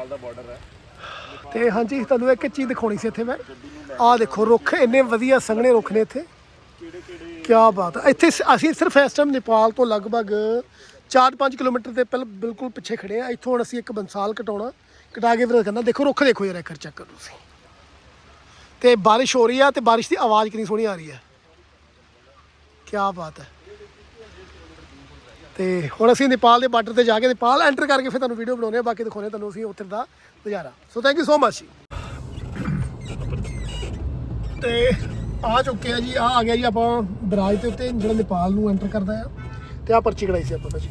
ਨੇਪਾਲ ਦਾ border ਹੈ। ਤੇ ਹਾਂਜੀ, ਤੁਹਾਨੂੰ ਇੱਕ ਚੀਜ਼ ਦਿਖਾਉਣੀ ਸੀ ਇੱਥੇ ਮੈਂ। ਆਹ ਦੇਖੋ, ਰੁੱਖ ਇੰਨੇ ਵਧੀਆ ਸੰਘਣੇ ਰੁੱਖ ਨੇ ਇੱਥੇ। ਕੀ ਬਾਤ ਹੈ। ਇੱਥੇ ਅਸੀਂ ਸਿਰਫ ਇਸ ਟਾਈਮ ਨੇਪਾਲ ਤੋਂ ਲਗਭਗ 4-5 ਕਿਲੋਮੀਟਰ ਦੇ ਪਹਿਲ, ਬਿਲਕੁਲ ਪਿੱਛੇ ਖੜੇ ਆ ਇੱਥੋਂ ਹੁਣ ਅਸੀਂ ਇੱਕ ਬੰਸਾਲ ਕਟਾਉਣਾ, ਕਟਾ ਕੇ ਫਿਰ ਕਰਨਾ ਦੇਖੋ, ਰੁੱਖ ਦੇਖੋ ਯਾਰ ਇੱਕ ਚੈੱਕ ਕਰੋ ਤੁਸੀਂ। ਤੇ ਬਾਰਿਸ਼ ਹੋ ਰਹੀ ਆ ਤੇ ਬਾਰਿਸ਼ ਦੀ ਆਵਾਜ਼ ਕਿੰਨੀ ਸੋਹਣੀ ਆ ਰਹੀ ਹੈ। ਕੀ ਬਾਤ ਹੈ। ਤੇ ਹੁਣ ਅਸੀਂ ਨੇਪਾਲ ਦੇ ਬਾਰਡਰ ਤੇ ਜਾ ਕੇ ਨੇਪਾਲ ਐਂਟਰ ਕਰਕੇ ਫਿਰ ਤੁਹਾਨੂੰ ਵੀਡੀਓ ਬਣਾਉਣੇ ਆ ਬਾਕੀ ਦਿਖਾਉਣੇ ਤੁਹਾਨੂੰ ਅਸੀਂ ਉੱਥੇ ਦਾ ਨਜ਼ਾਰਾ। So thank you so much ਤੇ ਆ ਚੁੱਕੇ ਆ ਜੀ ਆ ਆ ਗਿਆ ਜੀ ਆਪਾਂ ਬਰਾਜ ਦੇ ਉੱਤੇ ਜਿਹੜਾ ਨੇਪਾਲ ਨੂੰ ਐਂਟਰ ਕਰਦਾ ਆ। ਤੇ ਆ ਪਰਚੀ ਕਢਾਈ ਸੀ ਆਪਾਂ ਭਾਜੀ।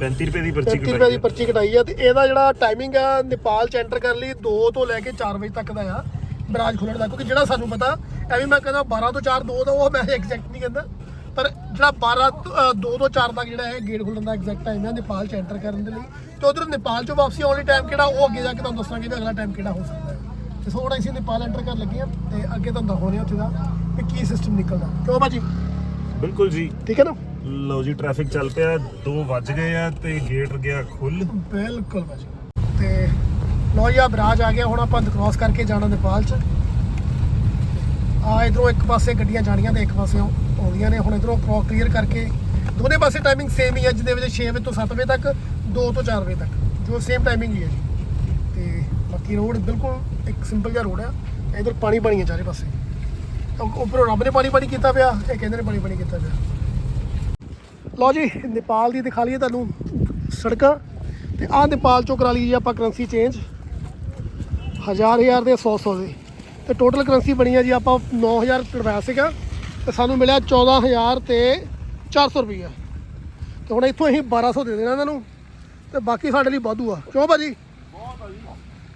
35 ਰੁਪਏ ਦੀ ਪਰਚੀ 35 ਰੁਪਏ ਦੀ ਪਰਚੀ ਕਟਾਈ ਆ ਤੇ ਇਹਦਾ ਜਿਹੜਾ ਟਾਈਮਿੰਗ ਆ ਨੇਪਾਲ ਚ ਐਂਟਰ ਕਰਨ ਲਈ 2 ਤੋਂ ਲੈ ਕੇ 4 ਵਜੇ ਤੱਕ ਦਾ ਆ। ਬਰਾਜ ਖੁੱਲਣ ਦਾ ਕਿਉਂਕਿ ਜਿਹੜਾ ਸਾਨੂੰ ਪਤਾ ਐਵੇਂ ਮੈਂ ਕਹਿੰਦਾ 12 ਤੋਂ 4 2 ਦਾ ਉਹ ਮੈਂ ਐਗਜ਼ੈਕਟ ਨਹੀਂ ਕਹਿੰਦਾ। ਪਰ ਜਿਹੜਾ 12 ਤੋਂ, ਅ, 2 ਤੋਂ 4 ਤੱਕ ਜਿਹੜਾ ਹੈ ਗੇਟ ਖੁੱਲਣ ਦਾ ਐਗਜ਼ੈਕਟ ਟਾਈਮ ਹੈ ਨੇਪਾਲ ਚ ਐਂਟਰ ਕਰਨ ਦੇ ਲਈ। ਤੇ ਉਧਰ ਨੇਪਾਲ ਚੋਂ ਵਾਪਸੀ ਆਉਣ ਲਈ ਟਾਈਮ ਕਿਹੜਾ ਉਹ ਅੱਗੇ ਜਾ ਕੇ ਤੁਹਾਨੂੰ ਦੱਸਾਂਗੇ ਵੀ ਅਗਲਾ ਟਾਈਮ ਕਿਹੜਾ ਹੋ ਸਕਦਾ ਹੈ। ਤੇ ਸੋ ਹੁਣ ਅਸੀਂ ਨੇਪਾਲ ਐਂਟਰ ਕਰਨ ਲੱਗੇ ਆ ਤੇ ਅੱਗੇ ਤੁਹਾਨੂੰ ਦਿਖਾਉਣੇ ਉੱਥੇ ਦਾ ਕਿ ਕੀ ਸਿਸਟਮ ਨਿਕਲਦਾ ਕਿਉਂ ਭਾਜੀ ਬਿਲਕੁਲ ਜੀ। ਠੀਕ ਹੈ ਨਾ? ਲਓ ਜੀ ਟ੍ਰੈਫਿਕ ਚੱਲ ਪਿਆ 2 ਵੱਜ ਗਏ ਆ ਤੇ ਗੇਟ ਗਿਆ ਖੁੱਲ ਬਿਲਕੁਲ ਭਾਜੀ ਤੇ ਲੋ ਜੀ ਆ ਬਰਾਜ ਆ ਗਿਆ ਹੁਣ ਆਪਾਂ ਕ੍ਰਾਸ ਕਰਕੇ ਜਾਣਾ ਨੇਪਾਲ ਚ। ਆ ਇਧਰੋਂ ਇੱਕ ਪਾਸੇ ਗੱਡੀਆਂ ਜਾਣੀਆਂ ਤੇ ਇੱਕ ਪਾਸੇ ਆਉਂਦੀਆਂ ਨੇ। ਹੁਣ ਇਧਰੋਂ ਕ੍ਰਾਸ ਕਲੀਅਰ ਕਰਕੇ ਦੋਨੇ ਪਾਸੇ ਟਾਈਮਿੰਗ ਸੇਮ ਹੀ ਹੈ ਜਿਹਦੇ ਵਿੱਚ 6 ਵਜੇ ਤੋਂ 7 ਵਜੇ ਤੱਕ 2 ਤੋਂ 4 ਵਜੇ ਤੱਕ, ਜੋ ਸੇਮ ਟਾਈਮਿੰਗ ਹੀ ਹੈ ਜੀ। ਤੇ ਬਾਕੀ ਰੋਡ ਬਿਲਕੁਲ ਇੱਕ ਸਿੰਪਲ ਜਿਹਾ ਰੋਡ ਆ। ਇਧਰ ਪਾਣੀ ਪਾਣੀ ਹੈ ਚਾਰੇ ਪਾਸੇ। ਉ- ਉੱਪਰੋਂ ਰੱਬ ਨੇ ਪਾਣੀ ਪਾਣੀ ਕੀਤਾ ਪਿਆ, ਇਹ ਕਹਿੰਦੇ ਨੇ ਪਾਣੀ ਪਾਣੀ ਕੀਤਾ ਪਿਆ। ਲਓ ਜੀ, ਨੇਪਾਲ ਦੀ ਦਿਖਾ ਲਈਏ ਤੁਹਾਨੂੰ ਸੜਕਾਂ। ਤੇ ਆਹ ਨੇਪਾਲ ਚੋਂ ਕਰਾ ਲਈ ਜੀ ਆਪਾਂ ਕਰੰਸੀ ਚੇਂਜ ਹਜ਼ਾਰ ਹਜ਼ਾਰ ਦੇ 100 100 ਦੇ। ਤੇ ਟੋਟਲ ਕਰੰਸੀ ਬਣੀ ਆ ਜੀ ਆਪਾਂ 9000 ਕਰਵਾਇਆ ਸੀਗਾ। ਤੇ ਸਾਨੂੰ ਮਿਲਿਆ 14000 ਤੇ 400 ਰੁਪਈਆ। ਤੇ ਹੁਣ ਇੱਥੋਂ ਅਸੀਂ 1200 ਦੇ ਦੇਣਾ ਇਹਨਾਂ ਨੂੰ। ਤੇ ਬਾਕੀ ਸਾਡੇ ਲਈ ਵਾਧੂ ਆ। ਕਿਉਂ ਭਾਜੀ?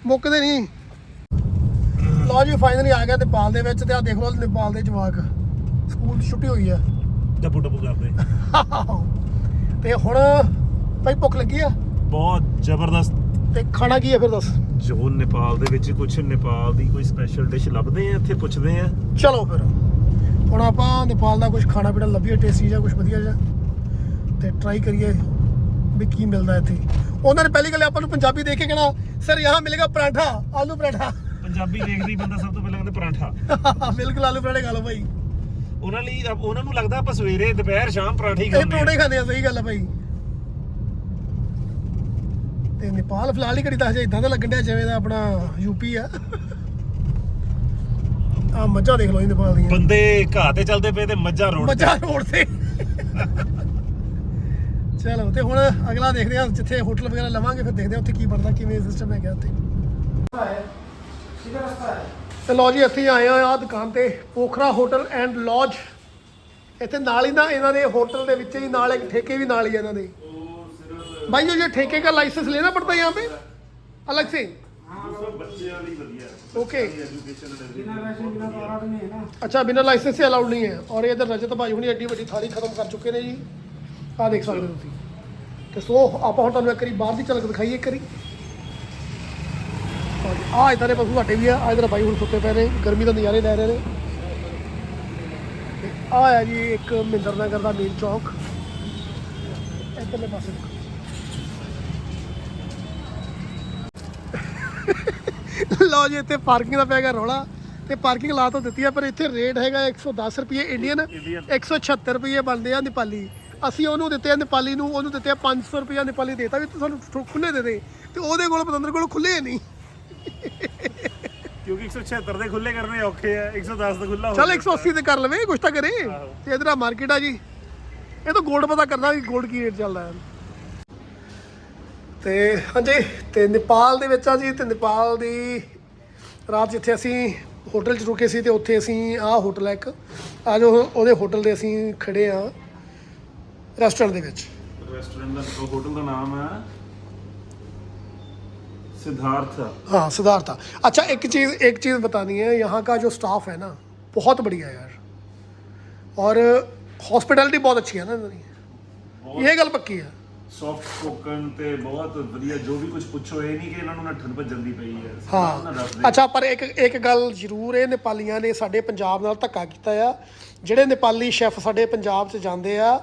ਮੁੱਕਦੇ ਨਹੀਂ। ਲਓ ਜੀ ਫਾਈਨਲੀ ਆ ਗਿਆ ਨੇਪਾਲ ਦੇ ਵਿੱਚ ਤੇ ਆ ਦੇਖ ਲਓ ਨੇਪਾਲ ਦੇ ਜਵਾਕ। ਸਕੂਲ ਛੁੱਟੀ ਹੋਈ ਆ। ਡੱਬੂ ਡੱਬੂ ਕਰਦੇ। ਤੇ ਹੁਣ ਭਾਈ ਭੁੱਖ ਲੱਗੀ ਆ? ਬਹੁਤ ਜ਼ਬਰਦਸਤ। ਤੇ ਖਾਣਾ ਕੀ ਆ ਫਿਰ ਦੱਸ? ਜੋ ਨੇਪਾਲ ਦੇ ਵਿੱਚ ਕੁਝ ਨੇਪਾਲ ਦੀ ਕੋਈ ਸਪੈਸ਼ਲ ਡਿਸ਼ ਲੱਭਦੇ ਆ ਇੱਥੇ ਪੁੱਛਦੇ ਆ। ਚਲੋ ਫਿਰ। ਹੁਣ ਆਪਾਂ ਨੇਪਾਲ ਦਾ ਕੁਝ ਖਾਣਾ ਪੀਣਾ ਲੱਭੀਏ ਟੇਸਟੀ ਜਾਂ ਕੁਝ ਵਧੀਆ ਜਿਹਾ ਤੇ ਟਰਾਈ ਕਰੀਏ ਵੀ ਕੀ ਮਿਲਦਾ ਇੱਥੇ। ਉਹਨਾਂ ਨੇ ਪਹਿਲੀ ਗੱਲ ਆਪਾਂ ਨੂੰ ਪੰਜਾਬੀ ਦੇਖ ਕੇ ਕਹਿਣਾ ਸਰ ਯਹਾਂ ਮਿਲੇਗਾ ਪਰਾਂਠਾ ਆਲੂ ਪਰਾਂਠਾ। ਪੰਜਾਬੀ ਦੇਖਦੀ ਬੰਦਾ ਸਭ ਤੋਂ ਪਹਿਲਾਂ ਕਹਿੰਦੇ ਪਰਾਂਠਾ। ਬਿਲਕੁਲ ਆਲੂ ਪਰਾਂਠੇ ਖਾ ਲਓ ਭਾਈ। ਉਹਨਾਂ ਲਈ ਉਹਨਾਂ ਨੂੰ ਲੱਗਦਾ ਆਪਾਂ ਸਵੇਰੇ ਦੁਪਹਿਰ ਸ਼ਾਮ ਪਰਾਂਠੇ ਹੀ ਖਾਂਦੇ ਪਰੌਂਠੇ ਆ ਖਾਂਦੇ ਆ ਸਹੀ ਗੱਲ ਆ ਭਾਈ। ਤੇ ਨੇਪਾਲ ਫਿਲਹਾਲ ਹੀ ਘੜੀ ਤਾਂ ਹਜੇ ਇਦਾਂ ਦਾ ਲੱਗਣ ਡਿਆ ਜਿਵੇਂ ਦਾ ਆਪਣਾ ਯੂਪੀ ਆ। ਆ ਮੱਝਾਂ ਦੇਖ ਲਓ ਜੀ ਨੇਪਾਲ ਦੀਆਂ ਬੰਦੇ ਘਾਹ ਤੇ ਚੱਲਦੇ ਪਏ ਤੇ ਮੱਝਾਂ ਰੋਡ ਤੇ ਮੱਝਾਂ ਰੋਡ ਤੇ ਚਲੋ ਤੇ ਹੁਣ ਅਗਲਾ ਦੇਖਦੇ ਹਾਂ ਜਿੱਥੇ ਹੋਟਲ ਵਗੈਰਾ ਲਵਾਂਗੇ ਫਿਰ ਦੇਖਦੇ ਹਾਂ ਉੱਥੇ ਕੀ ਬਣਦਾ ਕਿਵੇਂ ਸਿਸਟਮ ਹੈਗਾ ਉੱਥੇ ਤੇ ਲੋ ਜੀ ਇੱਥੇ ਆਏ ਆ ਆ ਦੁਕਾਨ ਤੇ ਪੋਖਰਾ ਹੋਟਲ ਐਂਡ ਲੌਜ ਇੱਥੇ ਨਾਲ ਹੀ ਨਾ ਇਹਨਾਂ ਦੇ ਹੋਟਲ ਦੇ ਵਿੱਚ ਹੀ ਨਾਲ ਇੱਕ ਠੇਕੇ ਵੀ ਨਾਲ ਹੀ ਆ ਇਹਨਾਂ ਦੇ भाई जो ये ठेके का लाइसेंस लेना पड़ता है यहाँ पे अलग से ਬੱਚਿਆਂ ਲਈ ਵਧੀਆ ओके ਐਜੂਕੇਸ਼ਨ अच्छा बिना लाइसेंस से अलाउड नहीं है और ये इधर रजत भाई ਹੁਣੀ ਐਡੀ ਵੱਡੀ ਥਾਲੀ ਖਤਮ ਕਰ ਚੁੱਕੇ ਨੇ ਜੀ ਆਹ ਦੇਖ ਸਕਦੇ ਹੋ ਤੁਸੀਂ ਤੇ ਸੋ ਆਪਾਂ ਹੁਣ ਤੁਹਾਨੂੰ ਇੱਕ ਵਾਰੀ ਬਾਹਰ ਦੀ ਝਲਕ ਦਿਖਾਈਏ ਇੱਕ ਵਾਰੀ ਆ ਇਦਾਂ ਦੇ ਪਸ਼ੂ ਸਾਡੇ ਵੀ ਆ ਆ ਇਧਰ ਬਾਈ ਹੁਣ ਸੁੱਤੇ ਪਏ ਨੇ ਗਰਮੀ ਦਾ ਨਜ਼ਾਰੇ ਲੈ ਰਹੇ ਨੇ ਤੇ ਆ ਆ ਜੀ ਇੱਕ ਮਹਿੰਦਰ ਨਗਰ ਦਾ ਮੇਨ ਚੌਕ ਇੱਧਰਲੇ ਪਾਸੇ ਲਓ ਜੀ ਇੱਥੇ ਪਾਰਕਿੰਗ ਦਾ ਪੈ ਗਿਆ ਰੌਲਾ ਤੇ ਪਾਰਕਿੰਗ ਲਾ ਤਾਂ ਦਿੱਤੀ ਆ ਪਰ ਇੱਥੇ ਰੇਟ ਹੈਗਾ 110 ਰੁਪਏ ਇੰਡੀਅਨ Indian। 176 ਰੁਪਏ ਬਣਦੇ ਆ ਨੇਪਾਲੀ ਅਸੀਂ ਉਹਨੂੰ ਦਿੱਤੇ ਆ ਨੇਪਾਲੀ ਨੂੰ ਉਹਨੂੰ ਦਿੱਤੇ ਆ 500 ਰੁਪਏ ਨੇਪਾਲੀ ਦੇਤਾ ਵੀ ਤੂੰ ਸਾਨੂੰ ਠੁ- ਖੁੱਲੇ ਦੇ ਦੇ। ਤੇ ਉਹਦੇ ਕੋਲ ਪਤੰਦਰ ਕੋਲ ਖੁੱਲੇ ਨਹੀਂ। ਕਿਉਂਕਿ 176 ਦੇ ਖੁੱਲੇ ਕਰਨੇ ਔਖੇ ਆ 110 ਦਾ ਖੁੱਲਾ ਚੱਲ 180 ਤੇ ਕਰ ਲਵੇ ਕੁਛ ਤਾਂ ਕਰੇ। ਤੇ ਇਧਰ ਆ ਮਾਰਕੀਟ ਆ ਜੀ। ਇਹ ਤਾਂ 골ਡ ਪਤਾ ਕਰਨਾ ਵੀ 골ਡ ਕੀ ਰੇਟ ਚੱਲਦਾ ਹੈ। ਤੇ ਹਾਂਜੀ ਤੇ ਨੇਪਾਲ ਦੇ ਵਿੱਚ ਆ ਜੀ ਤੇ ਨੇਪਾਲ ਦੀ ਰਾਤ ਜਿੱਥੇ ਅਸੀਂ ਹੋਟਲ 'ਚ ਰੁਕੇ ਸੀ ਤੇ ਉੱਥੇ ਅਸੀਂ ਆਹ ਹੋਟਲ ਹੈ ਇੱਕ ਆ ਜੋ ਉਹਦੇ ਹੋਟਲ ਦੇ ਅਸੀਂ ਖੜੇ ਆ ਰੈਸਟੋਰੈਂਟ ਦੇ ਵਿੱਚ रेस्टोरेंट का होटल का नाम है सिद्धार्थ हाँ सिद्धार्था अच्छा एक चीज़ एक चीज़ बतानी है यहाँ का जो स्टाफ है ना बहुत बढ़िया है यार और हॉस्पिटैलिटी बहुत अच्छी है ना इन्हों की ये गल पक्की है ਸੌਫਟ ਸਪੋਕਨ ਤੇ ਬਹੁਤ ਵਧੀਆ ਜੋ ਵੀ ਕੁਝ ਪੁੱਛੋ ਇਹ ਨਹੀਂ ਕਿ ਇਹਨਾਂ ਨੂੰ ਨੱਠਣ ਭੱਜਣ ਦੀ ਪਈ ਹੈ। ਹਾਂ। ਅੱਛਾ ਪਰ ਇੱਕ ਇੱਕ ਗੱਲ ਜ਼ਰੂਰ ਇਹ ਨੇਪਾਲੀਆਂ ਨੇ ਸਾਡੇ ਪੰਜਾਬ ਨਾਲ ਧੱਕਾ ਕੀਤਾ ਆ। ਜਿਹੜੇ ਨੇਪਾਲੀ ਸ਼ੈਫ ਸਾਡੇ ਪੰਜਾਬ 'ਚ ਜਾਂਦੇ ਆ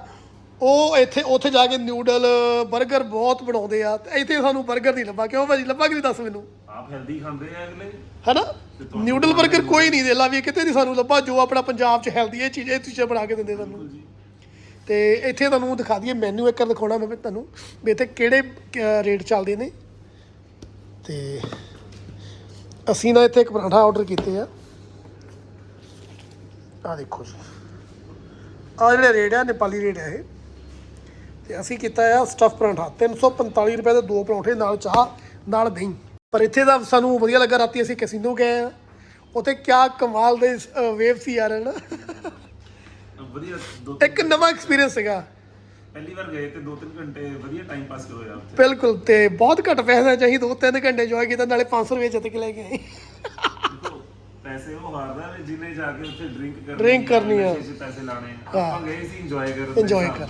ਉਹ ਇੱਥੇ ਉੱਥੇ ਜਾ ਕੇ ਨਿਊਡਲ 버ਗਰ ਬਹੁਤ ਬਣਾਉਂਦੇ ਆ। ਤੇ ਇੱਥੇ ਸਾਨੂੰ 버ਗਰ ਨਹੀਂ ਲੱਭਾ। ਕਿਉਂ ਭਾਜੀ? ਲੱਭਾ ਕਿ ਨਹੀਂ ਦੱਸ ਮੈਨੂੰ? ਆਪ ਹੈਲਦੀ ਖਾਂਦੇ ਆ ਅਗਲੇ? ਹੈਨਾ? ਨਿਊਡਲ 버ਗਰ ਕੋਈ ਨਹੀਂ ਦੇਲਾ ਵੀ ਕਿਤੇ ਨਹੀਂ ਸਾਨੂੰ ਲੱਭਾ। ਜੋ ਆਪਣਾ ਪੰਜਾਬ 'ਚ ਹੈਲਦੀ ਇਹ ਚੀਜ਼ ਇਹ ਚੀਜ਼ਾਂ ਬਣਾ ਕੇ ਦਿੰਦੇ ਸਾਨੂੰ। ਤੇ ਇੱਥੇ ਤੁਹਾਨੂੰ ਦਿਖਾ ਦਈਏ ਮੈਨੂ ਇੱਕ ਵਾਰ ਦਿਖਾਉਣਾ ਮੈਂ ਤੁਹਾਨੂੰ ਵੀ ਇੱਥੇ ਕਿਹੜੇ ਰੇਟ ਚੱਲਦੇ ਨੇ। ਤੇ ਅਸੀਂ ਨਾ ਇੱਥੇ ਇੱਕ ਪਰਾਂਠਾ ਆਰਡਰ ਕੀਤੇ ਆ। ਆ ਦੇਖੋ ਜੀ। ਆ ਜਿਹੜੇ ਰੇਟ ਆ, ਨੇਪਾਲੀ ਰੇਟ ਆ ਇਹ। ਤੇ ਅਸੀਂ ਕੀਤਾ ਆ ਸਟਫ ਪਰਾਂਠਾ 345 ਰੁਪਏ ਦੇ ਦੋ ਪਰੌਂਠੇ, ਨਾਲ ਚਾਹ, ਨਾਲ ਦਹੀਂ। ਪਰ ਇੱਥੇ ਦਾ ਸਾਨੂੰ ਵਧੀਆ ਲੱਗਾ, ਰਾਤੀ ਅਸੀਂ ਕੈਸੀਨੋ ਗਏ ਆ। ਉੱਥੇ ਕਿਆ ਕਮਾਲ ਦੇ ਵੇਵ ਸੀ ਯਾਰ ਨਾ ਵਧੀਆ ਦੋ ਇੱਕ ਨਵਾਂ ਐਕਸਪੀਰੀਅੰਸ ਸੀਗਾ। ਪਹਿਲੀ ਵਾਰ ਗਏ ਤੇ 2-3 ਘੰਟੇ ਵਧੀਆ ਟਾਈਮ ਪਾਸ ਹੋਇਆ ਉੱਥੇ? ਬਿਲਕੁਲ ਤੇ ਬਹੁਤ ਘੱਟ ਪੈਸੇ ਚਾਹੀ ਦੋ ਤਿੰਨ ਘੰਟੇ ਇੰਜੋਏ ਕੀਤਾ ਨਾਲੇ 500 ਰੁਪਏ ਜਿੱਤ ਕੇ ਲੈ ਦੇਖੋ ਪੈਸੇ ਉਹ ਹਾਰਦਾ ਨੇ ਜਿੰਨੇ ਜਾ ਕੇ ਉੱਥੇ ਡਰਿੰਕ ਕਰਨੀ Drink ਕਰਨੀ ਆ। ਪੈਸੇ ਲਾਣੇ। ਆਪਾਂ ਗਏ ਸੀ ਇੰਜੋਏ ਕਰਨ ਇੰਜੋਏ ਕਰ।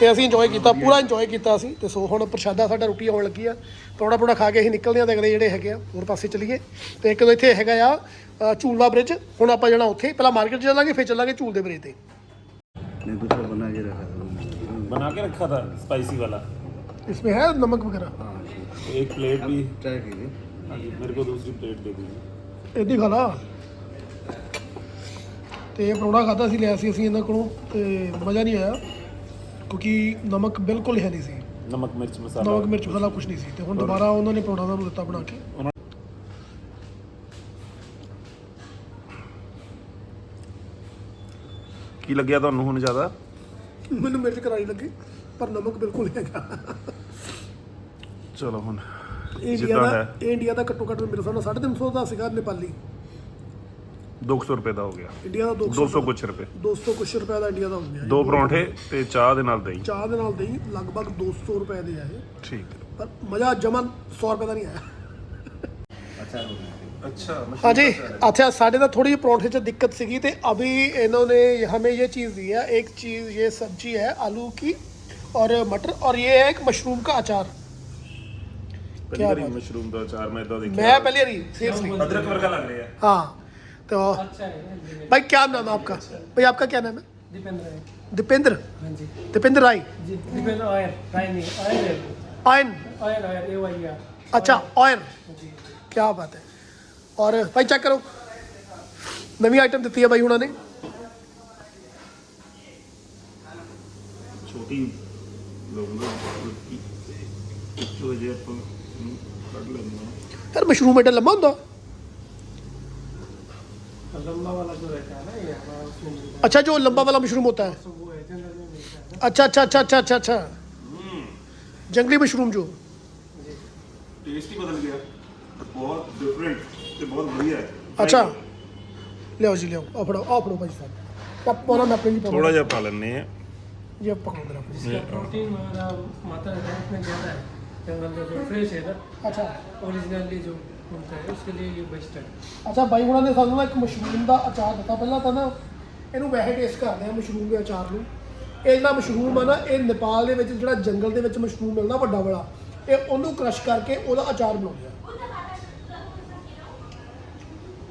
ਤੇ ਅਸੀਂ ਇੰਜੋਏ ਕੀਤਾ ਪੂਰਾ ਇੰਜੋਏ ਕੀਤਾ ਅਸੀਂ। ਤੇ ਸੋ ਹੁਣ ਪ੍ਰਸ਼ਾਦਾ ਸਾਡਾ ਰੋਟੀ ਆਉਣ ਲੱਗੀ ਆ। ਪਰੌੜਾ ਪਰੌੜਾ ਖਾ ਕੇ ਅਸੀਂ ਨਿਕਲਦੇ ਆ ਤੇ ਅਗਲੇ ਜਿਹੜੇ ਹੈਗੇ ਆ ਹੋਰ ਪਾਸੇ ਚਲੀਏ। ਤੇ ਇੱਕ ਦੋ ਇੱਥੇ ਹੈਗਾ ਆ ਅ, ਝੂਲਾ ਬ੍ਰਿਜ ਹੁਣ ਆਪਾਂ ਜਾਣਾ ਉੱਥੇ। ਪਹਿਲਾਂ ਮਾਰਕੀਟ ਚੱਲਾਂਗੇ ਫਿਰ ਚੱਲਾਂਗੇ ਝੂਲ ਦੇ ਬ੍ਰਿਜ ਤੇ। नहीं दूसरा बना के रखा था बना के रखा था स्पाइसी वाला इसमें है नमक वगैरह हाँ ठीक एक प्लेट भी ट्राई कीजिए मेरे को दूसरी प्लेट दे दीजिए ਇੱਦੀ ਖਾ ਲਾ ਤੇ ਇਹ ਪਰੌੜਾ ਖਾਦਾ ਸੀ ਲਿਆ ਸੀ ਅਸੀਂ ਇਹਨਾਂ ਕੋਲੋਂ ਤੇ ਮਜ਼ਾ ਨਹੀਂ ਆਇਆ ਕਿਉਂਕਿ ਨਮਕ ਬਿਲਕੁਲ ਹੈ ਨਹੀਂ ਸੀ नमक मिर्च मसाला ਨਮਕ ਮਿਰਚ ਮਸਾਲਾ ਕੁਝ ਨਹੀਂ ਸੀ ਤੇ ਹੁਣ ਦੁਬਾਰਾ ਉਹਨਾਂ ਨੇ ਪਰੌੜਾ ਸਾਨੂੰ ਦਿੱਤਾ ਬਣਾ ਕੇ ਕੀ ਲੱਗਿਆ ਤੁਹਾਨੂੰ ਹੁਣ ਜ਼ਿਆਦਾ? ਮੈਨੂੰ ਮਿਰਚ ਕਰਾਈ ਲੱਗੀ ਪਰ ਨਮਕ ਬਿਲਕੁਲ ਨਹੀਂ ਹੈਗਾ। ਚਲੋ ਹੁਣ ਇਹ ਇੰਡੀਆ ਜਿੱਦਾਂ ਦਾ ਹੈ। ਇਹ ਇੰਡੀਆ ਦਾ ਘੱਟੋ ਘੱਟ ਮੇਰੇ ਹਿਸਾਬ ਨਾਲ 350 ਦਾ ਸੀਗਾ ਨੇਪਾਲੀ। 200 ਰੁਪਏ ਦਾ ਹੋ ਗਿਆ। ਇੰਡੀਆ ਦਾ 200 200 ਕੁਛ ਰੁਪਏ। 200 ਕੁਛ ਰੁਪਏ ਦਾ ਇੰਡੀਆ ਦਾ ਹੋ ਗਿਆ। ਦੋ ਪਰੌਂਠੇ ਤੇ ਚਾਹ ਦੇ ਨਾਲ ਦਹੀਂ। ਚਾਹ ਦੇ ਨਾਲ ਦਹੀਂ ਲਗਭਗ 200 ਰੁਪਏ ਦੇ ਆ ਇਹ। ਠੀਕ ਹੈ। ਪਰ ਮਜ਼ਾ ਜਮਨ 100 ਰੁਪਏ ਦਾ ਨਹੀਂ ਆਇਆ। अच्छा हाँ जी अच्छा साढ़े ना थोड़ी पराठे से दिक्कत सीगी थे अभी इन्होंने हमें ये चीज़ दी है एक चीज़ ये सब्जी है आलू की और मटर और ये है एक मशरूम का अचार ਪਹਿਲੀ ਕਿਆ ਵਾਰੀ ਬਾਤ। ਮਸ਼ਰੂਮ ਦਾ ਅਚਾਰ ਮੈਂ ਇਦਾਂ मैं ਦੇਖਿਆ पहले नहीं सीरियसली ਅਦਰਕ ਵਰਗਾ ਲੱਗ ਰਿਹਾ हाँ तो भाई क्या नाम है आपका भाई आपका क्या नाम है दीपेंद्र है दीपेंद्र हाँ जी दीपेंद्र राय जी दीपेंद्र ऑयल राय नहीं ऑयल है ion oil oil A Y R अच्छा ऑयन जी क्या बात है और भाई चेक करो नवी आइटम दी है भाई उन्होंने ਛੋਟੀ ਲੋਕਾਂ ਦੀ ਚੋ ਜੇ ਆਪਾਂ ਨੂੰ ਕੱਢ ਲੈਂਦੇ ਹਾਂ यार मशरूम एडा लम्बा होंगे लंबा वाला जो रहता है ना ये हमारा उसमें मिलता अच्छा जो लंबा वाला मशरूम होता है है तो वो है जनरल में मिलता है अच्छा अच्छा अच्छा अच्छा अच्छा अच्छा जंगली मशरूम जो ਟੇਸਟ ਹੀ ਬਦਲ ਗਿਆ ਬਹੁਤ ਡਿਫਰੈਂਟ ਤੇ ਬਹੁਤ ਵਧੀਆ ਹੈ अच्छा ले जी ले आओ फड़ो आओ फड़ो भाई साहब आप पाना मैं अपने लिए ਥੋੜਾ जिहा ਪਾ ਲੈਣੇ ਆ ये पकड़ो मेरा जिसका प्रोटीन वगैरह मात्रा है उसमें ज़्यादा है जंगल का जो फ्रेश है ना अच्छा ओरिजिनली जो होता है उसके लिए ये बेस्ट है ਅੱਛਾ ਬਾਈ ਹੁਣਾਂ ਨੇ ਸਾਨੂੰ ਨਾ ਇੱਕ ਮਸ਼ਰੂਮ ਦਾ ਅਚਾਰ ਦਿੱਤਾ ਪਹਿਲਾਂ ਤਾਂ ਨਾ ਇਹਨੂੰ ਵੈਸੇ ਟੇਸਟ ਕਰਦੇ ਆ ਮਸ਼ਰੂਮ ਦੇ ਅਚਾਰ ਨੂੰ ਇਹ ਜਿਹੜਾ ਮਸ਼ਰੂਮ ਆ ਨਾ ਇਹ ਨੇਪਾਲ ਦੇ ਵਿੱਚ ਜਿਹੜਾ ਜੰਗਲ ਦੇ ਵਿੱਚ ਮਸ਼ਰੂਮ ਮਿਲਦਾ ਵੱਡਾ ਵਾਲਾ ਇਹ ਉਹਨੂੰ ਕ੍ਰਸ਼ ਕਰਕੇ ਉਹਦਾ ਅਚਾਰ ਬਣਾਉਂਦੇ ਆ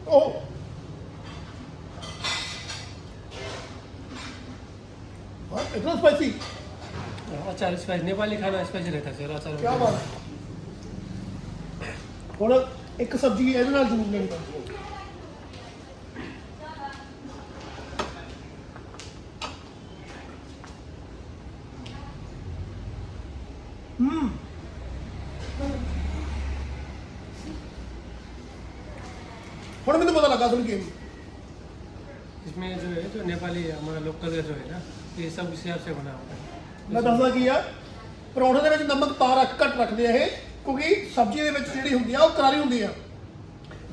Oh. What? It was spicy. अचार स्पाइस नेपाली खाना स्पाइसी रहता है सर अचार क्या बात है थोड़ा एक सब्ज़ी की एडनाल ज़रूर नहीं बनती हम्म ਹੁਣ ਮੈਨੂੰ ਪਤਾ ਲੱਗਾ ਸੁਣ ਕੇ इसमें जो है जो नेपाली हमारा लोकल जो है ना ये सब इसी हिसाब से बना होता है ਮੈਂ ਦੱਸਦਾ ਕੀ ਆ ਪਰੌਂਠੇ ਦੇ ਵਿੱਚ ਨਮਕ ਪਾ ਰੱਖ ਘੱਟ ਰੱਖਦੇ ਆ ਇਹ ਕਿਉਂਕਿ ਸਬਜ਼ੀ ਦੇ ਵਿੱਚ ਜਿਹੜੀ ਹੁੰਦੀ ਆ ਉਹ ਕਰਾਰੀ ਹੁੰਦੀ ਆ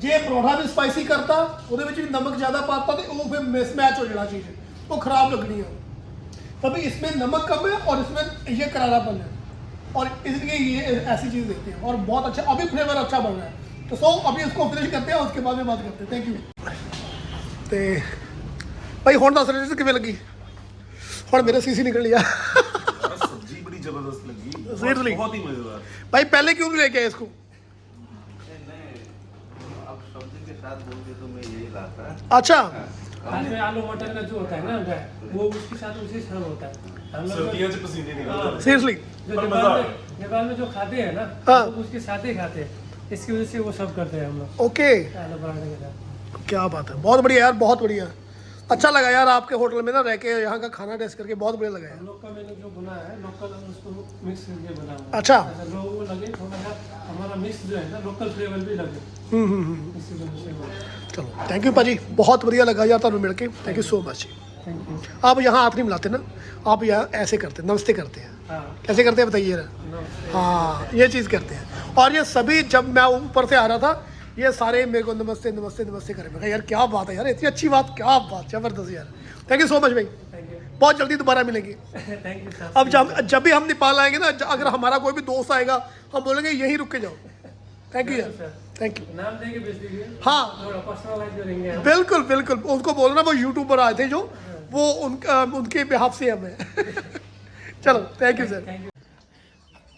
ਜੇ ਪਰੌਂਠਾ ਵੀ ਸਪਾਈਸੀ ਕਰਤਾ ਉਹਦੇ ਵਿੱਚ ਵੀ ਨਮਕ ਜ਼ਿਆਦਾ ਪਾਤਾ ਤੇ ਉਹ ਫਿਰ ਮਿਸਮੈਚ ਹੋ ਜਾਣਾ ਚੀਜ਼ ਉਹ ਖਰਾਬ लगनी है तभी इसमें नमक कम है और इसमें ये करारापन है और इसलिए ये ऐसी चीज़ देते हैं और बहुत अच्छा अभी फ्लेवर अच्छा बन रहा है तो सो अभी इसको फिनिश करते हैं उसके बाद में बात करते हैं। थैंक यू तो भाई हूँ दस ਰਹੇ ਸੀ लगी? ਲੱਗੀ मेरा सीसी निकल लिया। ਲਿਆ ਸਬਜੀ ਬੜੀ ਜ਼ਬਰਦਸਤ ਲੱਗੀ ਸੀਰੀਅਸਲੀ ਬਹੁਤ ਹੀ ਮਜ਼ੇਦਾਰ ਭਾਈ ਪਹਿਲੇ अच्छा। आलू मटर का जो होता है ना वो उसके साथ उसी होता है। सीरियसली हाँ। नेपाल में जो खाते हैं ना हाँ। उसके साथ ही खाते हैं। इसकी वजह से वो सब करते हैं हम लोग। ओके। क्या बात है बहुत बढ़िया यार बहुत बढ़िया। अच्छा लगा यार आपके होटल में ना रह के यहाँ का खाना टेस्ट करके बहुत बढ़िया लगा यार। मैंने जो है लोकल उसको मिक्स करके अच्छा।, अच्छा लोगों लगे थोड़ा सा हमारा मिक्स जो है ना लोकल फ्लेवर भी लगे। हम्म, हम्म, हम्म। चलो थैंक यू भाजी बहुत बढ़िया लगा यार तुम मिल के थैंक यू सो मच आप यहाँ हाथ नहीं मिलाते ना आप यहाँ ऐसे करते नमस्ते करते हैं। हाँ। कैसे करते हैं बताइए हाँ ये चीज़ करते हैं। और ये सभी जब मैं ऊपर से आ रहा था ये सारे मेरे को नमस्ते नमस्ते नमस्ते करे मैं यार क्या बात है यार इतनी अच्छी बात क्या बात ज़बरदस्त यार। थैंक यू सो मच भाई। बहुत जल्दी दोबारा मिलेंगे। अब जब जब भी हम नेपाल आएँगे ना अगर हमारा कोई भी दोस्त आएगा हम बोलेंगे यहीं रुक के जाओ। थैंक यू यार थैंक यू हाँ। बिल्कुल बिल्कुल। उनको बोलना वो यूट्यूबर आए थे जो वो उनके बिहाफ से हमें चलो थैंक यू सर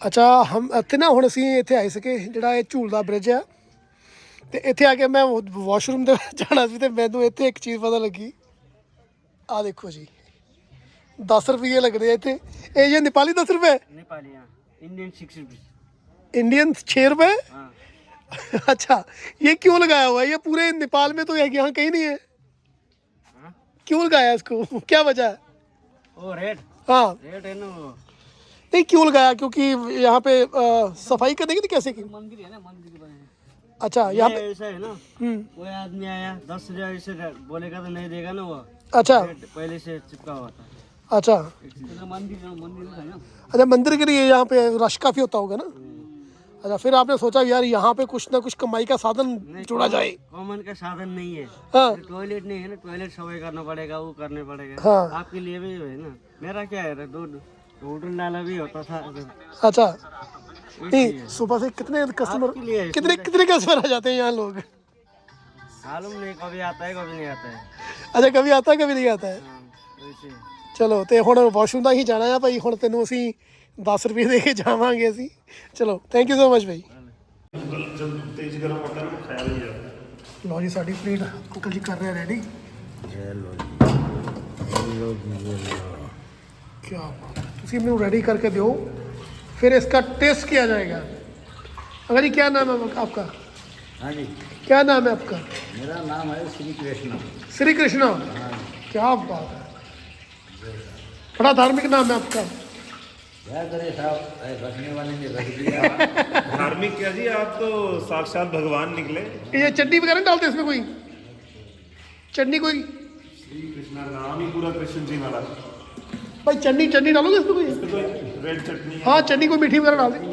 ਅੱਛਾ ਹਮ ਇੱਥੇ ਨਾ ਹੁਣ ਅਸੀਂ ਇੱਥੇ ਆਏ ਸੀਗੇ ਜਿਹੜਾ ਇਹ ਝੂਲਦਾ ਬ੍ਰਿਜ ਆ ਤੇ ਇੱਥੇ ਆ ਕੇ ਮੈਂ ਵਾਸ਼ਰੂਮ ਦੇ ਜਾਣਾ ਸੀ ਤੇ ਮੈਨੂੰ ਇੱਥੇ ਇੱਕ ਚੀਜ਼ ਪਤਾ ਲੱਗੀ ਆ ਦੇਖੋ ਜੀ 10 ਰੁਪਏ ਲੱਗਦੇ ਆ ਇੱਥੇ ਇਹ ਜੇ ਨੇਪਾਲੀ 10 ਰੁਪਏ नेपाली हाँ इंडियन सिक्स रुपीज इंडियन छः रुपए हाँ अच्छा ये क्यों लगाया हुआ है ये पूरे नेपाल में तो है यहाँ कहीं नहीं है हाँ? क्यों लगाया है इसको क्या वजह है ओ रेड हाँ रेड है ना वो नहीं क्यों लगाया? क्योंकि यहाँ पे अ, सफ़ाई करने की थी कैसे की मंदिर है ना मंदिर बने। अच्छा यहाँ पे ऐसा है ना हम्म, कोई आदमी आया दस हज़ार ऐसे बोलेगा तो नहीं देगा ना वो। अच्छा। पहले से चिपका हुआ था। अच्छा। मंदिर मंदिर है अच्छा मंदिर के लिए यहाँ पे रश काफ़ी होता होगा ना? अच्छा फिर आपने सोचा यार यहाँ पे कुछ ना कुछ कमाई का साधन जोड़ा जाए। कॉमन का साधन नहीं है। हाँ। टॉयलेट नहीं है ना टॉयलेट सफ़ाई करना पड़ेगा वो करने पड़ेगा। हाँ। आपके लिए भी है ना। मेरा क्या है दो होटल डाला भी होता था अच्छा नहीं सुबह से कितने कस्टमर आपके लिए है, कितने कितने कस्टमर आ जाते हैं यहाँ लोग मालूम नहीं कभी आता है कभी नहीं आता है अच्छा कभी आता है कभी नहीं आता है हाँ, वैसे ਚਲੋ ਤੇ ਹੁਣ ਵਾਸ਼ਰੂਮ ਦਾ ਹੀ ਜਾਣਾ ਆ ਭਾਈ ਹੁਣ ਤੈਨੂੰ ਅਸੀਂ 10 ਰੁਪਏ ਦੇ ਕੇ ਜਾਵਾਂਗੇ ਅਸੀਂ ਚਲੋ ਥੈਂਕ ਯੂ ਸੋ ਮਚ ਭਾਈ ਜਦ ਤੇਜ਼ ਗਰਮ ਮਟਰ ਖਾਇਆ ਹੀ ਆ ਲਓ ਜੀ ਸਾਡੀ ਪਲੇਟ ਅੰਕਲ ਜੀ ਕਰ ਰਹੇ ਆ ਰੈਡੀ ਕੀ ਬਾਤ ਹੈ। ਤੁਸੀਂ ਮੈਨੂੰ ਰੈਡੀ ਕਰਕੇ ਦਿਓ फिर इसका टेस्ट किया जाएगा अगर जी क्या नाम है आपका हाँ जी क्या नाम है आपका मेरा नाम है श्री कृष्ण श्री कृष्णा क्या बात है बड़ा धार्मिक नाम है आपका क्या करे साहब रखने वाले ने रख दिया धार्मिक क्या जी आप तो साक्षात भगवान निकले ये चटनी वगैरह नहीं डालते इसमें कोई चटनी कोई श्री कृष्णा नाम ही पूरा कृष्ण जी वाला भाई चटनी चटनी डालोगे इसमें कोई तो रेड चटनी है हाँ चटनी कोई मीठी वगैरह डाल दें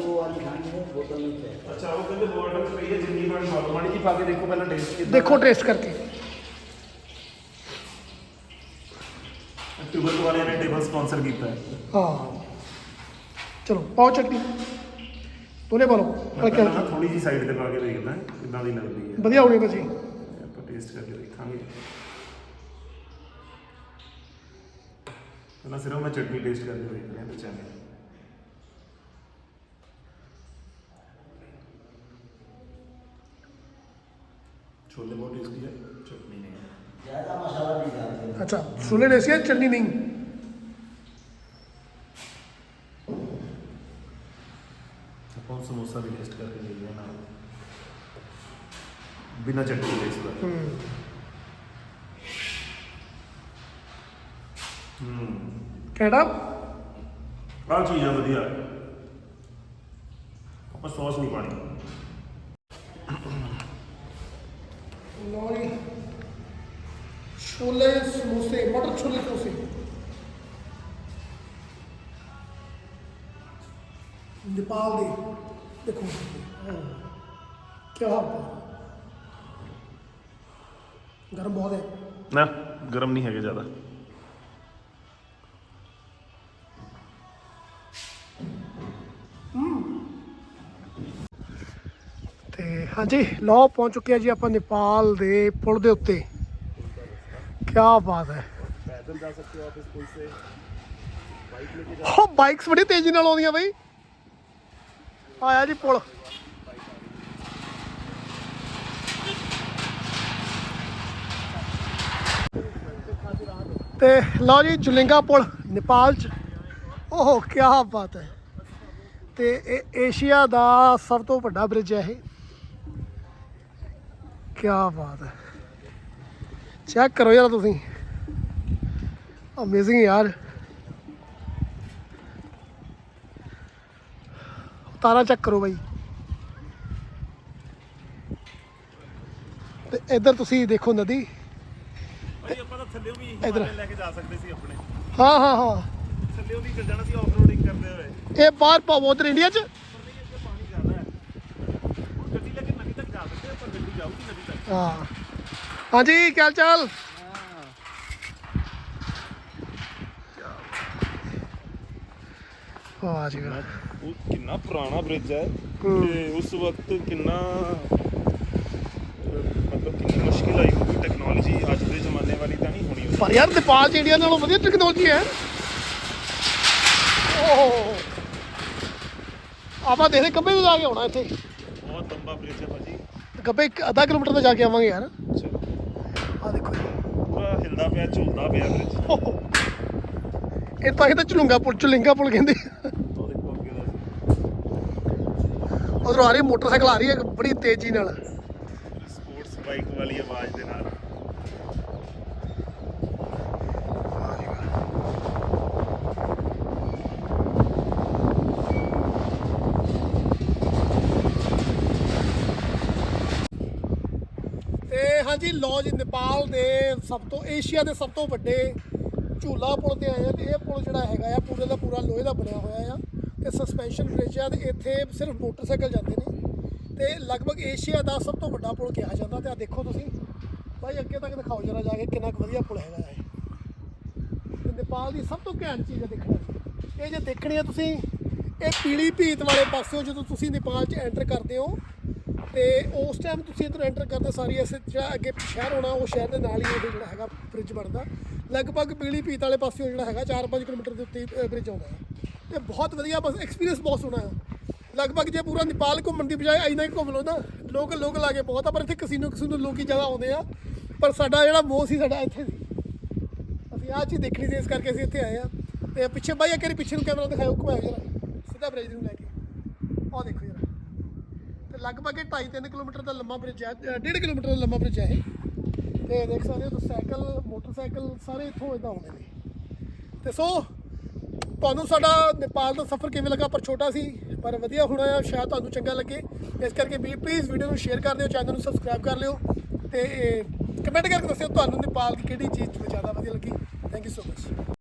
ਅੱਛਾ ਉਹ ਕਹਿੰਦੇ ਬੋਰਡਰ ਤੇ ਪਈ ਹੈ ਜਿੰਨੀ ਵਾਰ ਮਾਲੋ ਮਾੜੀ ਜੀ ਪਾ ਕੇ ਦੇਖੋ ਪਹਿਲਾਂ ਟੇਸਟ ਕੀਤਾ देखो टेस्ट करके ਅਕਤੂਬਰ ਵਾਲਿਆਂ ਨੇ ਟੇਬਲ ਸਪਾਂਸਰ ਕੀਤਾ ਹੈ हाँ चलो पाओ चटनी दोने पालो ਮੈਂ हल्के ਪਹਿਲਾਂ ਥੋੜੀ ਜੀ ਸਾਈਡ ਤੇ ਪਾ ਕੇ ਦੇਖਦਾ ਕਿੰਨਾ ਦੀ ਲੱਗਦੀ ਹੈ बढ़िया होनी भाजी ਆਪਾਂ ਟੇਸਟ ਕਰਕੇ ਦੇਖਾਂਗੇ ना सिर्फ़ मैं चटनी टेस्ट करके देख रहे हैं तो चले छोले बहुत टेस्टी है चटनी नहीं ज़्यादा मसाला नहीं डालते अच्छा छोले टेस्टी है चटनी नहीं। अपन समोसा भी टेस्ट करके ले लिया ना। बिना चटनी के। इस हम्म। ਹੂੰ ਕਿਹੜਾ? ਆਹ ਚੀਜ਼ ਆ ਵਧੀਆ। ਆਪਾਂ ਸੌਸ ਨਹੀਂ ਪਾਣੀ। ਲੋਰੀ ਛੋਲੇ ਸਮੋਸੇ ਮਟਰ ਛੋਲੇ ਸਮੋਸੇ। ਨੇਪਾਲ ਦੇ। ਦੇਖੋ। ਕੀ ਹਾਲ ਗਰਮ ਬਹੁਤ ਹੈ। ਨਾ ਗਰਮ ਨਹੀਂ ਹੈਗੇ ਜ਼ਿਆਦਾ। ਹਾਂਜੀ ਲਓ ਪਹੁੰਚ ਚੁੱਕੇ ਆ ਜੀ ਆਪਾਂ ਨੇਪਾਲ ਦੇ ਪੁਲ ਦੇ ਉੱਤੇ। ਕੀ ਬਾਤ ਹੈ। ਪੈਦਲ ਜਾ ਸਕਦੇ ਹੋ ਆਪ ਇਸ ਪੁਲ ਸੇ ਉਹ ਬਾਈਕਸ ਬੜੀ ਤੇਜ਼ੀ ਨਾਲ ਆਉਂਦੀਆਂ ਬਈ। ਆਇਆ ਜੀ ਪੁਲ। ਤੇ ਲਓ ਜੀ, ਜੁਲਿੰਗਾ ਪੁਲ, ਨੇਪਾਲ ਚ। ਓਹ ਕੀ ਬਾਤ ਹੈ। ਤੇ ਇਹ ਏਸ਼ੀਆ ਦਾ ਸਭ ਤੋਂ ਵੱਡਾ ਬ੍ਰਿਜ ਹੈ ਇਹ। ਕੀ ਬਾਤ ਹੈ। ਚੈੱਕ ਕਰੋ ਯਾਰ ਤੁਸੀਂ। ਅਮੇਜ਼ਿੰਗ ਯਾਰ। ਤਾਰਾ ਚੈੱਕ ਕਰੋ ਬਾਈ। ਤੇ ਇੱਧਰ ਤੁਸੀਂ ਦੇਖੋ ਨਦੀ। ਭਾਈ ਆਪਾਂ ਤਾਂ ਥੱਲਿਓ ਵੀ। ਹਿਮਾਚਲ ਲੈ ਕੇ ਜਾ ਸਕਦੇ ਸੀ ਆਪਣੇ। ਹਾਂ ਹਾਂ ਹਾਂ। ਥੱਲਿਓ ਵੀ ਚੱਲ ਜਾਣਾ ਸੀ ਆਫਰੋਡਿੰਗ ਕਰਦੇ ਹੋਏ। ਇਹ ਬਾਹਰ ਪਾਵੋ ਉਧਰ ਇੰਡੀਆ ਚ ਪਾਣੀ ਜ਼ਿਆਦਾ ਹੈ ਹੁਣ ਗੱਡੀ ਲੈ ਕੇ ਨਦੀ ਤੱਕ ਜਾ ਸਕਦੇ ਆਪਾਂ ਗੱਡੀ ਜਾਊਗੀ ਨਦੀ ਤੱਕ ਹਾਂ। ਹਾਂਜੀ ਕੀ ਹਾਲ ਚਾਲ? ਵਾਹ ਜੀ ਵਾਹ। ਉਹ ਕਿੰਨਾ ਪੁਰਾਣਾ ਬ੍ਰਿਜ ਹੈ। ਤੇ ਉਸ ਵਕਤ ਕਿੰਨਾ ਮਤਲਬ ਕਿੰਨੀ ਮੁਸ਼ਕਿਲ ਆਈ ਹੋਊਗੀ ਟੈਕਨੋਲੋਜੀ ਅੱਜ ਦੇ ਜ਼ਮਾਨੇ ਵਾਲੀ ਤਾਂ ਨਹੀਂ ਹੋਣੀ ਪਰ ਯਾਰ ਨੇਪਾਲ ਚ ਇੰਡੀਆ ਨਾਲੋਂ ਵਧੀਆ ਟੈਕਨੋਲੋਜੀ ਹੈ। ਓਹ। ਆਪਾਂ ਦੇਖਦੇ ਕੱਬੇ ਤੇ ਜਾ ਕੇ ਆਉਣਾ ਇੱਥੇ ਬਹੁਤ ਲੰਬਾ ਬ੍ਰਿਜ ਹੈ ਇੱਕ ਅੱਧਾ ਕਿਲੋਮੀਟਰ ਤੇ ਜਾ ਕੇ ਆਵਾਂਗੇ ਯਾਰ। ਚਲੋ ਆ ਦੇਖੋ ਜੀ। ਪੂਰਾ ਹਿਲਦਾ ਪਿਆ ਝੂਲਦਾ ਪਿਆ ਬ੍ਰਿਜ ਇਹ ਤਾਂ ਕਿਤੇ ਚਲੁੰਗਾ ਪੁਲ ਚਲਿੰਗਾ ਪੁਲ ਕਹਿੰਦੇ। ਉਹ ਦੇਖੋ ਅੱਗੇ ਦਾ। ਉਧਰੋਂ ਆ ਰਹੀ ਮੋਟਰਸਾਈਕਲ ਆ ਰਹੀ ਹੈ ਬੜੀ ਤੇਜ਼ੀ ਨਾਲ। ਸਪੋਰਟਸ ਬਾਈਕ ਵਾਲੀ ਆਵਾਜ਼ ਦੇ ਨਾਲ। ਜੀ ਹਾਂਜੀ ਨੇਪਾਲ ਦੇ ਸਭ ਤੋਂ, ਏਸ਼ੀਆ ਦੇ ਸਭ ਤੋਂ ਵੱਡੇ ਝੂਲਾ ਪੁਲ ਤੇ ਆਏ ਆ ਤੇ ਇਹ ਪੁਲ ਜਿਹੜਾ ਹੈਗਾ ਆ, ਪੂਰੇ ਦਾ ਪੂਰਾ ਲੋਹੇ ਦਾ ਬਣਿਆ ਹੋਇਆ ਆ ਤੇ ਸਸਪੈਂਸ਼ਨ ਬ੍ਰਿਜ ਆ ਤੇ ਇੱਥੇ ਸਿਰਫ ਮੋਟਰਸਾਈਕਲ ਜਾਂਦੇ ਨੇ ਤੇ ਲਗਭਗ ਏਸ਼ੀਆ ਦਾ ਸਭ ਤੋਂ ਵੱਡਾ ਪੁਲ ਕਿਹਾ ਜਾਂਦਾ ਤੇ ਆ ਦੇਖੋ ਤੁਸੀਂ। ਭਾਈ ਅੱਗੇ ਤੱਕ ਦਿਖਾਓ ਜਰਾ ਜਾ ਕੇ ਕਿੰਨਾ ਕੁ ਵਧੀਆ ਪੁਲ ਹੈਗਾ ਇਹ। ਤੇ ਨੇਪਾਲ ਦੀ ਸਭ ਤੋਂ ਘੈਂਟ ਚੀਜ਼ ਹੈ ਦੇਖਣਾ ਇਹ ਜੇ ਦੇਖਣੀ ਹੈ ਤੁਸੀਂ, ਇਹ ਪੀਲੀ ਭੀਤ ਵਾਲੇ ਪਾਸਿਓਂ ਜਦੋਂ ਤੁਸੀਂ ਨੇਪਾਲ 'ਚ ਐਂਟਰ ਕਰਦੇ ਹੋ ਤੇ ਉਸ ਟਾਈਮ ਤੁਸੀਂ ਇੱਧਰ ਐਂਟਰ ਕਰਦੇ ਸਾਰੀ ਐਸੇ ਜਿਹੜਾ ਅੱਗੇ ਸ਼ਹਿਰ ਹੋਣਾ, ਉਹ ਸ਼ਹਿਰ ਦੇ ਨਾਲ ਹੀ ਇਹ ਜਿਹੜਾ ਹੈਗਾ ਬ੍ਰਿਜ ਬਣਦਾ। ਲਗਭਗ ਬਿਗਲੀ ਭੀਤ ਵਾਲੇ ਪਾਸਿਓਂ ਜਿਹੜਾ ਹੈਗਾ 4-5 ਕਿਲੋਮੀਟਰ ਦੇ ਉੱਤੇ ਬ੍ਰਿਜ ਆਉਂਦਾ ਹੈ। ਤੇ ਬਹੁਤ ਵਧੀਆ ਬਸ ਐਕਸਪੀਰੀਅੰਸ ਬਹੁਤ ਸੋਹਣਾ ਹੈ। ਲਗਭਗ ਜੇ ਪੂਰਾ ਨੇਪਾਲ ਘੁੰਮਣ ਦੀ ਬਜਾਏ ਇੰਨਾ ਹੀ ਘੁੰਮ ਲਓ ਨਾ, ਲੋਕ ਲੋਕ ਲਾ ਕੇ ਬਹੁਤ ਆ, ਪਰ ਇੱਥੇ ਕਸੀਨੋ ਕਸੀਨੋ ਲੋਕੀ ਜ਼ਿਆਦਾ ਆਉਂਦੇ ਆ। ਪਰ ਸਾਡਾ ਜਿਹੜਾ ਮੋਹ ਸੀ, ਸਾਡਾ ਇੱਥੇ ਸੀ। ਅਸੀਂ ਆਹ ਚੀਜ਼ ਦੇਖਣੀ ਸੀ, ਇਸ ਕਰਕੇ ਅਸੀਂ ਇੱਥੇ ਆਏ ਆ। ਤੇ ਪਿੱਛੇ ਬਾਈ, ਇੱਕ ਵਾਰੀ ਪਿੱਛੇ ਨੂੰ ਕੈਮਰਾ ਦਿਖਾਓ ਘੁਮਾਓ ਜਰਾ। ਸਿੱਧਾ ਬ੍ਰਿਜ ਨੂੰ ਲੈ ਕੇ। ਆਹ ਦੇਖੋ ਜਰਾ। ਲਗਭਗ ਇਹ 2.5-3 ਕਿਲੋਮੀਟਰ ਦਾ ਲੰਮਾ ਬ੍ਰਿਜ ਹੈ 1.5 ਕਿਲੋਮੀਟਰ ਦਾ ਲੰਮਾ ਬ੍ਰਿਜ ਹੈ ਇਹ। ਤੇ ਦੇਖ ਸਕਦੇ ਹੋ ਤੁਸੀਂ ਸਾਈਕਲ, ਮੋਟਰਸਾਈਕਲ ਸਾਰੇ ਇੱਥੋਂ ਇਦਾਂ ਆਉਂਦੇ ਨੇ। ਤੇ ਸੋ, ਤੁਹਾਨੂੰ ਸਾਡਾ ਨੇਪਾਲ ਦਾ ਸਫ਼ਰ ਕਿਵੇਂ ਲੱਗਾ? ਪਰ ਛੋਟਾ ਸੀ, ਪਰ ਵਧੀਆ ਹੋਣਾ ਆ, ਸ਼ਾਇਦ ਤੁਹਾਨੂੰ ਚੰਗਾ ਲੱਗੇ। ਇਸ ਕਰਕੇ ਵੀ ਪਲੀਜ਼ ਵੀਡੀਓ ਨੂੰ ਸ਼ੇਅਰ ਕਰ ਦਿਓ ਚੈਨਲ ਨੂੰ ਸਬਸਕ੍ਰਾਈਬ ਕਰ ਲਿਓ। ਤੇ ਕਮੈਂਟ ਕਰਕੇ ਦੱਸਿਓ ਤੁਹਾਨੂੰ ਨੇਪਾਲ ਦੀ ਕਿਹੜੀ ਚੀਜ਼ ਜ਼ਿਆਦਾ ਵਧੀਆ ਲੱਗੀ। Thank you so much